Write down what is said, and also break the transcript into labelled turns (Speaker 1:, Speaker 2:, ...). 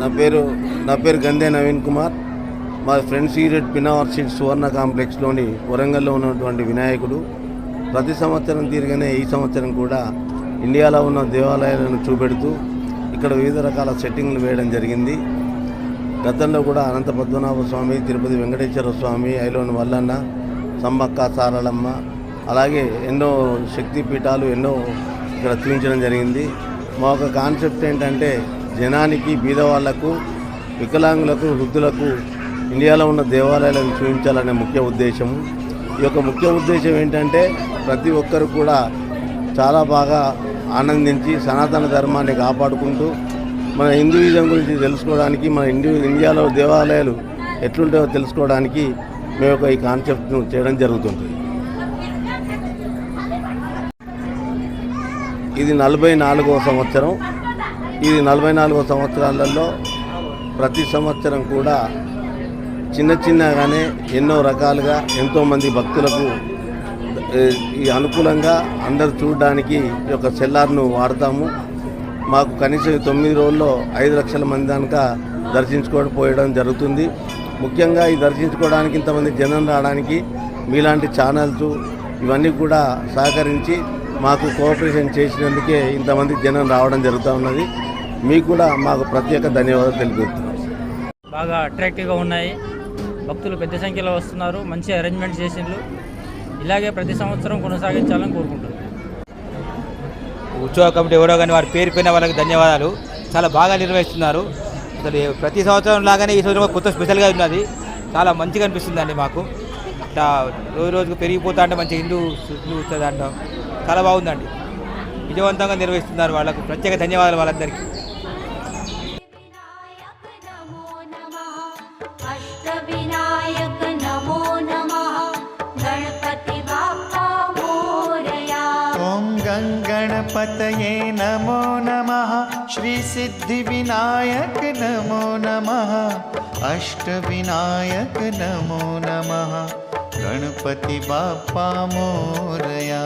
Speaker 1: నా పేరు నా పేరు గందే నవీన్ కుమార్. మా ఫ్రెండ్ సీరెట్ పినావర్ సీట్ సువర్ణ కాంప్లెక్స్లోని వరంగల్లో ఉన్నటువంటి వినాయకుడు. ప్రతి సంవత్సరం తీరుగానే ఈ సంవత్సరం కూడా ఇండియాలో ఉన్న దేవాలయాలను చూపెడుతూ ఇక్కడ వివిధ రకాల సెట్టింగ్లు వేయడం జరిగింది. గతంలో కూడా అనంత పద్మనాభ స్వామి తిరుపతి వెంకటేశ్వర స్వామి ఐలోని వల్లన్న సమ్మక్క సారలమ్మ అలాగే ఎన్నో శక్తి పీఠాలు ఎన్నో ఇక్కడ చూపించడం జరిగింది. మా ఒక కాన్సెప్ట్ ఏంటంటే జనానికి బీదవాళ్ళకు వికలాంగులకు వృద్ధులకు ఇండియాలో ఉన్న దేవాలయాలను చూపించాలనే ముఖ్య ఉద్దేశం ఈ యొక్క ముఖ్య ఉద్దేశం ఏంటంటే ప్రతి ఒక్కరు కూడా చాలా బాగా ఆనందించి సనాతన ధర్మాన్ని కాపాడుకుంటూ మన హిందూయిజం గురించి తెలుసుకోవడానికి మన హిందూ ఇండియాలో దేవాలయాలు ఎట్లుంటాయో తెలుసుకోవడానికి మేము ఒక ఈ కాన్సెప్ట్ను చేయడం జరుగుతుంది. ఇది నలభై నాలుగవ సంవత్సరం. ఇది నలభై నాలుగో సంవత్సరాలలో ప్రతి సంవత్సరం కూడా చిన్న చిన్నగానే ఎన్నో రకాలుగా ఎంతోమంది భక్తులకు ఈ అనుకూలంగా అందరు చూడడానికి ఈ యొక్క సెల్లార్ను వాడతాము. మాకు కనీసం తొమ్మిది రోజుల్లో ఐదు లక్షల మంది దానిక దర్శించుకోకపోయడం జరుగుతుంది. ముఖ్యంగా ఈ దర్శించుకోవడానికి ఇంతమంది జనం రావడానికి మీలాంటి ఛానల్స్ ఇవన్నీ కూడా సహకరించి మాకు కోఆపరేషన్ చేసినందుకే ఇంతమంది జనం రావడం జరుగుతూ ఉన్నది. మీకు కూడా మాకు ప్రత్యేక ధన్యవాదాలు తెలుపుతున్నాం.
Speaker 2: బాగా అట్రాక్టివ్గా ఉన్నాయి. భక్తులు పెద్ద సంఖ్యలో వస్తున్నారు. మంచి అరేంజ్మెంట్ చేసిండ్రు. ఇలాగే ప్రతి సంవత్సరం కొనసాగించాలని కోరుకుంటున్నాను
Speaker 3: ఉత్సవ కమిటీ ఎవరో కానీ వారి పేరు పైన వాళ్ళకి ధన్యవాదాలు. చాలా బాగా నిర్వహిస్తున్నారు. అసలు ప్రతి సంవత్సరం లాగానే ఈ సంవత్సరం కొత్త స్పెషల్గా ఉన్నది. చాలా మంచిగా అనిపిస్తుందండి మాకు. ఇట్లా రోజు రోజుకు పెరిగిపోతా అంటే మంచి హిందూ హిందూ వస్తుంది అంటాం చాలా బాగుందండి విజయవంతంగా నిర్వహిస్తున్నారు వాళ్ళకు ప్రత్యేక ధన్యవాదాలు వాళ్ళందరికీ
Speaker 4: अष्टविनायक नमो नमः गणपति बाप्पा मोरया
Speaker 5: ॐ गङ्गणपतये नमो नमः श्रीसिद्धिविनायक नमो नमः अष्टविनायक नमो नमः गणपति बाप्पा मोरया